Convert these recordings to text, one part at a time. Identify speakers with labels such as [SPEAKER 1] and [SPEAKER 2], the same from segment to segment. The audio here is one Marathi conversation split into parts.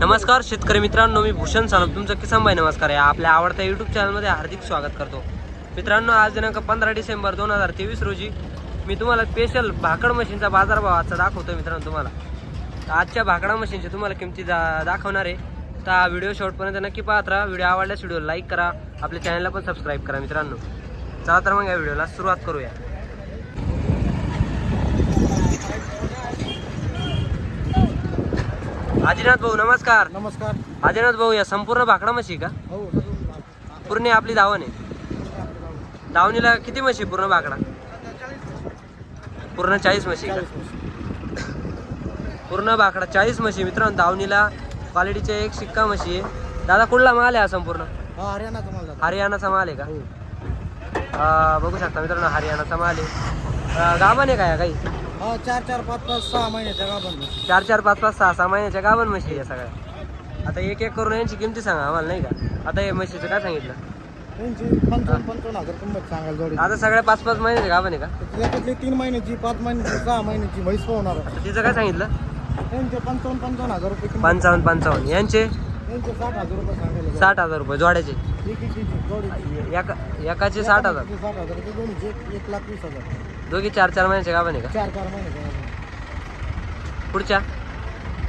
[SPEAKER 1] नमस्कार शेतकरी मित्रांनो मी भूषण सानप. तुमचं किसान भाई नमस्कार. या आपल्या आवडत्या यूट्यूब चॅनलमध्ये हार्दिक स्वागत करतो. मित्रांनो आज दिनांक पंधरा डिसेंबर दोन हजार तेवीस रोजी मी तुम्हाला स्पेशल भाकड मशीनचा बाजारभाव आजचा दाखवतो मित्रांनो तुम्हाला. आजच्या भाकडा मशीनच्या तुम्हाला किमती दा दाखवणार आहे. तर हा व्हिडिओ शॉर्टपर्यंत नक्की पाहत राहा. व्हिडिओ आवडल्यास व्हिडिओ लाईक करा. आपल्या चॅनलला पण सबस्क्राईब करा मित्रांनो. चला तर मग या व्हिडिओला सुरुवात करूया. आदिनाथ भाऊ नमस्कार.
[SPEAKER 2] नमस्कार.
[SPEAKER 1] आदिनाथ भाऊ या संपूर्ण भाकडा म्हशी का?
[SPEAKER 2] हो
[SPEAKER 1] पूर्ण आपली धावण आहे. धावणीला किती म्हशी पूर्ण भाकडा? पूर्ण चाळीस म्हशी का? पूर्ण भाकडा चाळीस म्हशी मित्रांनो. धावणीला क्वालिटीचे एक शिक्का म्हशी आहे. दादा कुठला माल आहे हा संपूर्ण?
[SPEAKER 2] हा हरियाणाचा माल जातो
[SPEAKER 1] हरियाणाचा माल आहे का?
[SPEAKER 2] हो.
[SPEAKER 1] अं, बघू शकता मित्रांनो हरियाणाचा माल आहे. अं, गाभण आहे का या काही?
[SPEAKER 2] हा चार चार पाच पाच सहा महिन्याच्या गाभण
[SPEAKER 1] चार चार पाच पाच सहा सहा महिन्याच्या गाभण म्हशी आहे या सगळ्या. आता एक एक करून यांची किमती सांगा आम्हाला नाही का? आता हे म्हशीचं काय सांगितलं?
[SPEAKER 2] त्यांची पंचावन्न पंचावन्न हजार किंमत सांगाल जोडी.
[SPEAKER 1] आता सगळ्या पाच पाच महिन्याचे गाभण आहे का?
[SPEAKER 2] त्याच्यातली तीन महिन्याची पाच महिन्याची सहा महिन्याची म्हैस होणार
[SPEAKER 1] आता तिचं काय सांगितलं?
[SPEAKER 2] त्यांचे पंचावन्न पंचावन्न हजार रुपये किंमत.
[SPEAKER 1] पंचावन्न पंचावन्न. यांचे?
[SPEAKER 2] त्यांचे साठ हजार रुपये सांगायला
[SPEAKER 1] साठ हजार रुपये जोड्याचे.
[SPEAKER 2] जोडीची
[SPEAKER 1] एका एकाचे साठ हजार.
[SPEAKER 2] एकाची साठ हजार दोन्हीचे एक लाख वीस हजार.
[SPEAKER 1] दोघी चार चार महिन्याचे गाभण आहे का?
[SPEAKER 2] चार चार महिन्याच्या गाभण
[SPEAKER 1] पुढच्या?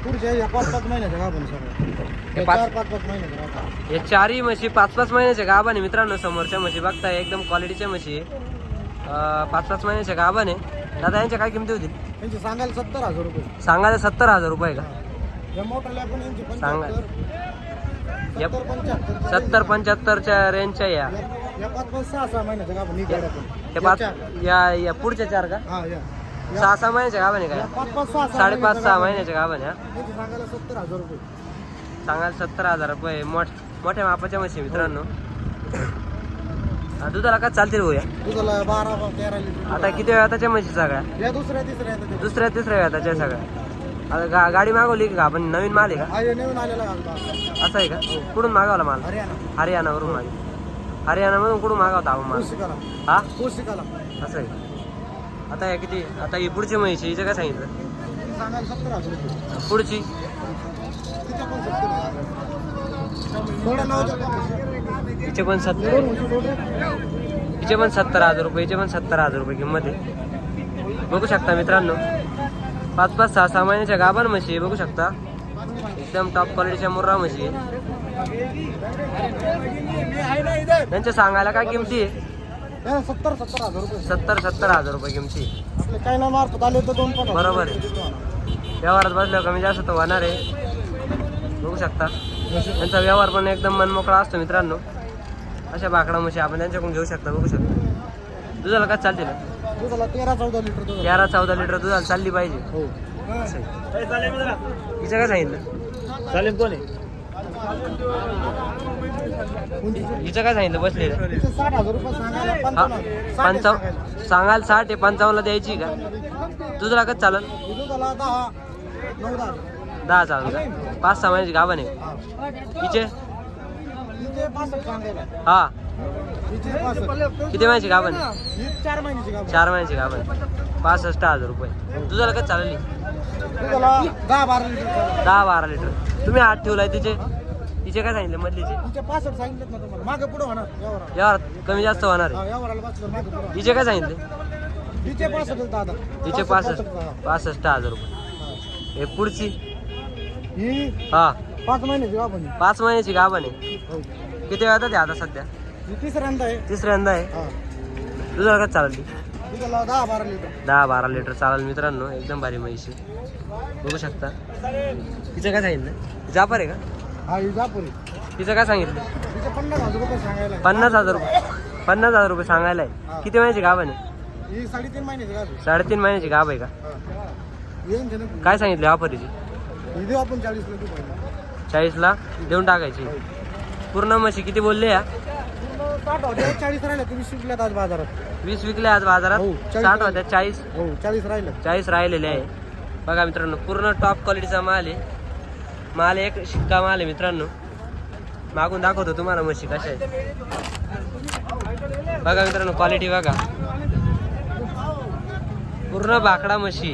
[SPEAKER 2] पुढच्या या पाच पाच महिन्याच्या गाभण
[SPEAKER 1] हे
[SPEAKER 2] सगळं.
[SPEAKER 1] पाच-
[SPEAKER 2] चार पाच पाच महिन्याच्या गाभण
[SPEAKER 1] या चारही म्हशी पाच पाच महिन्याच्या गाभण आहे मित्रांनो समोरच्या म्हशी. बघताय एकदम क्वालिटीच्या म्हशी आहे. अं, पाच पाच महिन्याच्या गाभण आहे. दादा यांच्या काय किमती होतील
[SPEAKER 2] त्यांचे सांगायला सत्तर हजार रुपये.
[SPEAKER 1] सांगायला सत्तर हजार रुपये का?
[SPEAKER 2] या यांचे
[SPEAKER 1] सांगा.
[SPEAKER 2] पंच्याहत्तर
[SPEAKER 1] यप.
[SPEAKER 2] सत्तर पंच्याहत्तर
[SPEAKER 1] सत्तर पंच्याहत्तरच्या रेंजच्या या
[SPEAKER 2] या पाच ही
[SPEAKER 1] हे
[SPEAKER 2] या
[SPEAKER 1] या या पुढच्या चार का.
[SPEAKER 2] हा या या-
[SPEAKER 1] सहा सहा महिन्याच्या गाभण आहे
[SPEAKER 2] या
[SPEAKER 1] का
[SPEAKER 2] पाच पाच सहा सहा
[SPEAKER 1] साडेपाच सहा. महिन्याच्या हा?
[SPEAKER 2] त्यांचे सांगायला सत्तर हजार रुपये
[SPEAKER 1] मोठ मोठ्या मापाच्या म्हशी मित्रांनो हा, दुधाला का चालतील भाऊ या आता किती वेळा त्याच्या म्हशी सगळ्या
[SPEAKER 2] या दुसऱ्या तिसऱ्या येतात ते.
[SPEAKER 1] दुसऱ्या तिसऱ्या वेळा त्याच्या सगळ्या आता गा गाडी मागवली का? आपण नवीन माल आहे
[SPEAKER 2] हा हे नवीन आलेला घालता
[SPEAKER 1] का असं आहे का? कुठून मागवला माल?
[SPEAKER 2] हरियाणा.
[SPEAKER 1] हरियाणावरून मागे हरियाणामधून कुठून मागवता आपण माल?
[SPEAKER 2] कोशिकाला.
[SPEAKER 1] हा?
[SPEAKER 2] कोशिकाला.
[SPEAKER 1] असं आहे का? आता या किती? आता ही पुढची म्हशी हिचं काय सांगितलं?
[SPEAKER 2] ते सांगायला सत्तर हजार रुपये.
[SPEAKER 1] पुढची?
[SPEAKER 2] तिच्या पण सत्तर हजार. थोडं नाव द्या. का?
[SPEAKER 1] हिचे पण सत्तर.
[SPEAKER 2] दोन म्हशी थोडे.
[SPEAKER 1] हिचे पण सत्तर हजार रुपये हिचे पण सत्तर हजार रुपये किंमत आहे. बघू शकता मित्रांनो. पाच पाच सहा सहा महिन्याच्या गाभण म्हशी बघू शकता. एकदम टॉप क्वालिटीच्या मुर्रा म्हशी त्यांच्या सांगायला काय किमती आहे?
[SPEAKER 2] सत्तर सत्तर हजार रुपये.
[SPEAKER 1] सत्तर सत्तर हजार रुपये किमती
[SPEAKER 2] ना मार्फत आले तर दोन
[SPEAKER 1] बरोबर आहे. व्यवहारात बसल्यावर कमी जास्त तर होणार आहे. बघू शकता. त्यांचा व्यवहार पण एकदम मनमोकळा असतो मित्रांनो. अशा बाकडा म्हशी आपण त्यांच्याकडून घेऊ शकता बघू शकता. दुधाला काय चालते? ना
[SPEAKER 2] दुधाला तेरा चौदा लिटर दूध
[SPEAKER 1] तेरा चौदा लिटर दुधाला चालली पाहिजे.
[SPEAKER 2] हो.
[SPEAKER 1] हिचं काय सांगितलं?
[SPEAKER 2] चालेल कोण
[SPEAKER 1] हिचं काय सांगितलं? बसलेलं.
[SPEAKER 2] साठ हजार रुपये पंचावन्न आहे
[SPEAKER 1] सांगाल साठ आहे पंचावन्नला द्यायची का? दुधाला कसं चालेल.
[SPEAKER 2] दुधाला दहा नऊ दहा.
[SPEAKER 1] दहा चालेल का पाच सहा महिन्याची गाभण आहे. हिचे?
[SPEAKER 2] हिचे पासष्ट सांगायला.
[SPEAKER 1] हा. किती महिन्याची गाभण? आहे
[SPEAKER 2] चार महिन्याची
[SPEAKER 1] चार महिन्याची गाभण. पासष्ट हजार रुपये. दुधाला कसं चालेल
[SPEAKER 2] दहा बारा लिटर.
[SPEAKER 1] दहा बारा लिटर. तुम्ही आठ ठेवलाय तिचे? तिचे काय सांगितले मधलीचे?
[SPEAKER 2] हिचे पासष्ट सांगितलं ना तुम्हाला. मागे पुढे होणार यावर
[SPEAKER 1] कमी जास्त होणार आहे. हिचे काय सांगितले?
[SPEAKER 2] हिचे पासष्ट दादा.
[SPEAKER 1] तिचे पासष्ट पासष्ट. हजार रुपये. हे पुढची?
[SPEAKER 2] ही
[SPEAKER 1] हा.
[SPEAKER 2] पाच महिन्याची गाभ आहे.
[SPEAKER 1] पाच महिन्याची गाभण आहे.
[SPEAKER 2] हो.
[SPEAKER 1] किती वेळा ते आता सध्या?
[SPEAKER 2] ही तिसऱ्यांदा आहे.
[SPEAKER 1] तिसऱ्यांदा आहे?
[SPEAKER 2] हा.
[SPEAKER 1] दुधाला कसं चालेल
[SPEAKER 2] दहा बारा लिटर.
[SPEAKER 1] दहा बारा लिटर चालेल मित्रांनो एकदम भारी म्हैशी बघू शकता. तिचं काय सांगितलं? जापर आहे का?
[SPEAKER 2] हा ही जापुरी
[SPEAKER 1] तिचं काय सांगितलं?
[SPEAKER 2] तिचे पन्नास हजार रुपये सांगायला आहे.
[SPEAKER 1] पन्नास हजार रुपये. पन्नास हजार रुपये सांगायला आहे. किती महिन्याची गाभ आहे?
[SPEAKER 2] ही साडेतीन महिन्याची गाभ आहे.
[SPEAKER 1] साडेतीन महिन्याची गाभ आहे का?
[SPEAKER 2] हा. येईन ते ना
[SPEAKER 1] काय सांगितले ऑफरीची
[SPEAKER 2] ही देऊ आपण चाळीस रुपये.
[SPEAKER 1] चाळीसला देऊन टाकायची. पूर्ण म्हशी किती बोलले या?
[SPEAKER 2] साठ होते चाळीस राहिले तुम्ही शिकल्यात आज बाजारात.
[SPEAKER 1] वीस विकले आज बाजारात.
[SPEAKER 2] हो, चाळीस
[SPEAKER 1] साठ होत्या चाळीस.
[SPEAKER 2] हो चाळीस राहिले.
[SPEAKER 1] चाळीस राहिलेले आहे. बघा मित्रांनो पूर्ण टॉप क्वालिटीचा माल आहे. माल एक शिक्का माल आहे मित्रांनो. मागून दाखवतो तुम्हाला म्हशी कशा आहे बघा मित्रांनो क्वालिटी बघा. पूर्ण बाकडा म्हशी.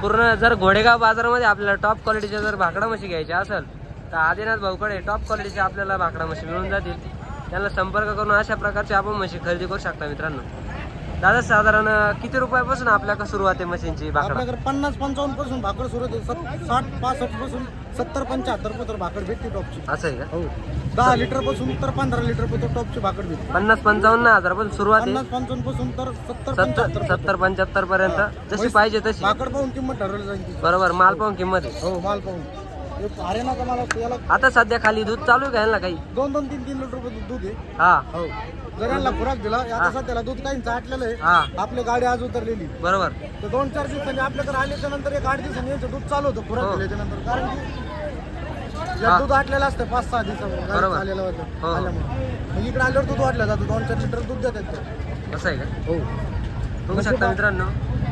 [SPEAKER 1] पूर्ण जर घोडेगाव बाजारामध्ये आपल्याला टॉप क्वालिटीच्या जर भाकडा म्हशी घ्यायच्या असेल तर आदिनाथ भाऊकडे टॉप क्वालिटीच्या आपल्याला भाकडा म्हशी मिळून जातील. त्यांना संपर्क करून अशा प्रकारची आपण म्हशी खरेदी करू शकता मित्रांनो. दादा साधारण किती रुपयापासून आपल्याकडे सुरुवात आहे मशीनची भाकडा?
[SPEAKER 2] आपल्याकडे पन्नास पंचावन्नपासून भाकड सुरू होते. साठ पासष्टपासून सत्तर पंच्याहत्तर पर्यंत भाकड भेटते टॉपची.
[SPEAKER 1] असं आहे का?
[SPEAKER 2] हो. दहा लिटरपासून तर पंधरा लिटर पर्यंत टॉपची भाकड भेटते.
[SPEAKER 1] पन्नास पंचावन्न हजार पण सुरुवात आहे?
[SPEAKER 2] पन्नास पंचावन्नपासून तर सत्तर
[SPEAKER 1] सत्तर
[SPEAKER 2] पंच्याहत्तर
[SPEAKER 1] सत्तर पंच्याहत्तर पर्यंत. जशी पाहिजे तशी.
[SPEAKER 2] भाकड पाहून किंमत ठरवली जाईल.
[SPEAKER 1] बरोबर माल पाहून किंमत आहे.
[SPEAKER 2] हो माल पाहून. हरियाणाचा माल असतो याला
[SPEAKER 1] आता सध्या खाली दूध चालू आहे का यांना काही?
[SPEAKER 2] दोन दोन तीन तीन लिटर रुपये दूध आहे.
[SPEAKER 1] हा.
[SPEAKER 2] हो. जर यांना खुराक दिला आता सध्याला दूध काही आटलेलं आहे.
[SPEAKER 1] हा.
[SPEAKER 2] आपली गाडी आज उतरलेली
[SPEAKER 1] बरोबर.
[SPEAKER 2] तर दोन चार दिवसांनी आपल्याकडे आल्याच्यानंतर एक आठ दिवसांनी याचं दूध चालू होतं
[SPEAKER 1] हो.
[SPEAKER 2] खुराक दिल्याच्या नंतर. कारण की
[SPEAKER 1] हा.
[SPEAKER 2] दूध आटलेलं असतं पाच सहा दिवसावर.
[SPEAKER 1] बरोबर. हो.
[SPEAKER 2] आल्यामुळे. मग इकडे आल्यावर दूध वाटलं जातं दोन चार लिटर दूध देतात ते.
[SPEAKER 1] असं आहे का?
[SPEAKER 2] हो.
[SPEAKER 1] बघू शकता मित्रांनो.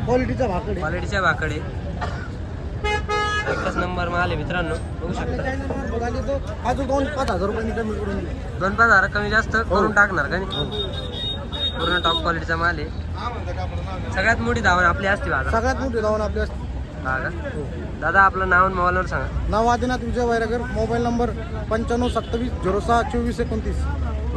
[SPEAKER 2] क्वालिटीचा भाकड आहे
[SPEAKER 1] क्वालिटीच्या भाकडे एकच नंबर माल आहे मित्रांनो. बघू शकता.
[SPEAKER 2] अजून दोन पाच हजार रुपयांनी कमी करून.
[SPEAKER 1] दोन पाच हजार कमी जास्त करून टाकणार का नाही? पूर्ण टॉप क्वालिटीचा माल आहे. सगळ्यात मोठी धावण आपली असते बाजार
[SPEAKER 2] सगळ्यात मोठी धावून आपल्या असते.
[SPEAKER 1] हा दादा आपलं नाव आणि मोबाईल नंबर सांगा.
[SPEAKER 2] नाव आदिनाथ विजय वैरागर. मोबाईल नंबर पंच्याण्णव सत्तावीस झिरो सहा चोवीस एकोणतीस.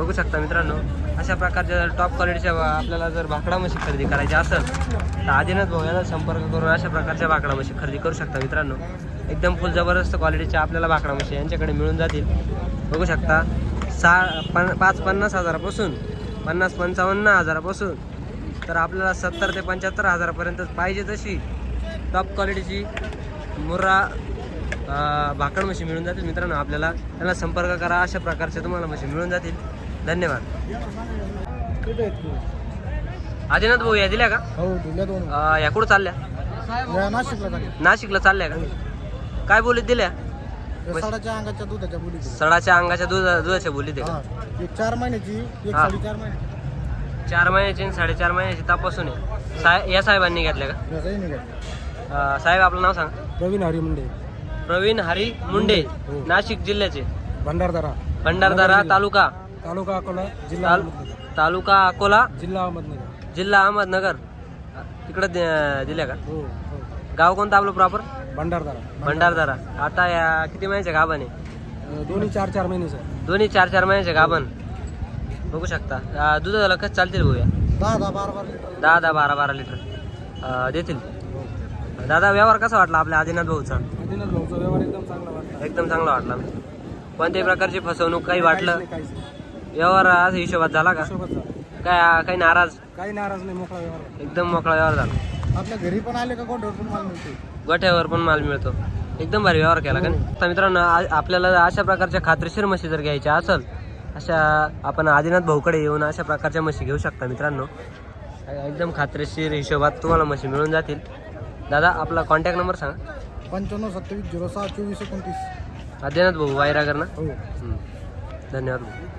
[SPEAKER 1] बघू शकता मित्रांनो अशा प्रकारच्या जर टॉप क्वालिटीच्या आपल्याला जर भाकडा म्हशी खरेदी करायची असेल तर आदिनाथ भाऊ यांना संपर्क करून अशा प्रकारच्या भाकडा म्हशी खरेदी करू शकता मित्रांनो. एकदम फुल जबरदस्त क्वालिटीच्या आपल्याला भाकडा म्हशी यांच्याकडे मिळून जातील. बघू शकता सहा पन पाच पन्नास हजारापासून पन्नास पंचावन्न हजारापासून तर आपल्याला सत्तर ते पंच्याहत्तर हजारापर्यंत पाहिजे तशी टॉप क्वालिटीची मुर्रा भाकड म्हशी मिळून जातील मित्रांनो. आपल्याला त्यांना संपर्क करा अशा प्रकारच्या तुम्हाला म्हशी मिळून जातील. धन्यवाद? आदिनाथ भाऊ या दिल्या का?
[SPEAKER 2] हो
[SPEAKER 1] या कुठं चालल्या?
[SPEAKER 2] नाशिकला
[SPEAKER 1] चालल्या. का? काय बोलीत दिल्या?
[SPEAKER 2] साडाच्या अंगाच्या दुधाच्या बोली दिल्या.
[SPEAKER 1] सडाच्या अंगाच्या दूध दुधाच्या बोलीत आहे
[SPEAKER 2] चार महिन्याची
[SPEAKER 1] चार महिन्याची आणि साडेचार महिन्याची तपासून आहे साहेब या साहेबांनी घेतल्या का? साहेब आपलं नाव सांगा.
[SPEAKER 2] प्रवीण हरी मुंडे.
[SPEAKER 1] प्रवीण हरी मुंडे
[SPEAKER 2] हो.
[SPEAKER 1] नाशिक जिल्ह्याचे.
[SPEAKER 2] भंडारदरा.
[SPEAKER 1] भंडारदरा तालुका.
[SPEAKER 2] तालुका अकोला
[SPEAKER 1] ताल तालुका अकोला?
[SPEAKER 2] जिल्हा अहमदनगर.
[SPEAKER 1] जिल्हा अहमदनगर. तिकडं दिल्या का?
[SPEAKER 2] हो हो.
[SPEAKER 1] गाव कोणतं आपलं प्रॉपर
[SPEAKER 2] भंडारदरा.
[SPEAKER 1] भंडारदरा. आता या किती महिन्याच्या गाभाने
[SPEAKER 2] दोन्ही चार चार महिने
[SPEAKER 1] दोन्ही चार चार महिन्याचे गाभण. बघू शकता. अं, दुधाला कसं चालतील भाऊ या
[SPEAKER 2] दहा दहा बारा बारा लिटर.
[SPEAKER 1] दहा दहा बारा बारा लिटर. अं, देतील. दादा व्यवहार कसा वाटला आपल्या आदिनाथ भाऊचा?
[SPEAKER 2] आदिनाथ भाऊचा व्यवहार एकदम चांगला वाटला.
[SPEAKER 1] एकदम चांगला वाटला. कोणत्याही प्रकारची फसवणूक काही वाटलं?
[SPEAKER 2] काहीच नाही.
[SPEAKER 1] व्यवहार आज हिशोबात झाला का?
[SPEAKER 2] सोबत.
[SPEAKER 1] काय काही नाराज?
[SPEAKER 2] काही नाराज नाही मोकळा व्यवहार
[SPEAKER 1] एकदम मोकळा व्यवहार झाला.
[SPEAKER 2] आपल्या घरी पण आले का कोण पण माल मिळते?
[SPEAKER 1] गोठ्यावर पण माल मिळतो. एकदम भारी व्यवहार केला का नाही? आता मित्रांनो आ- आपल्याला अशा प्रकारच्या खात्रीशीर म्हशी जर घ्यायच्या असेल अशा आपण आदिनाथ भाऊकडे येऊन अशा प्रकारच्या म्हशी घेऊ शकता मित्रांनो. एकदम खात्रीशीर हिशोबात तुम्हाला म्हशी मिळून जातील. दादा आपला कॉन्टॅक्ट नंबर सांगा.
[SPEAKER 2] पंच्याण्णव सत्तावीस झिरो सहा चोवीस एकोणतीस.
[SPEAKER 1] आदिनाथ भाऊ वायरागर ना
[SPEAKER 2] हो.
[SPEAKER 1] धन्यवाद भाऊ.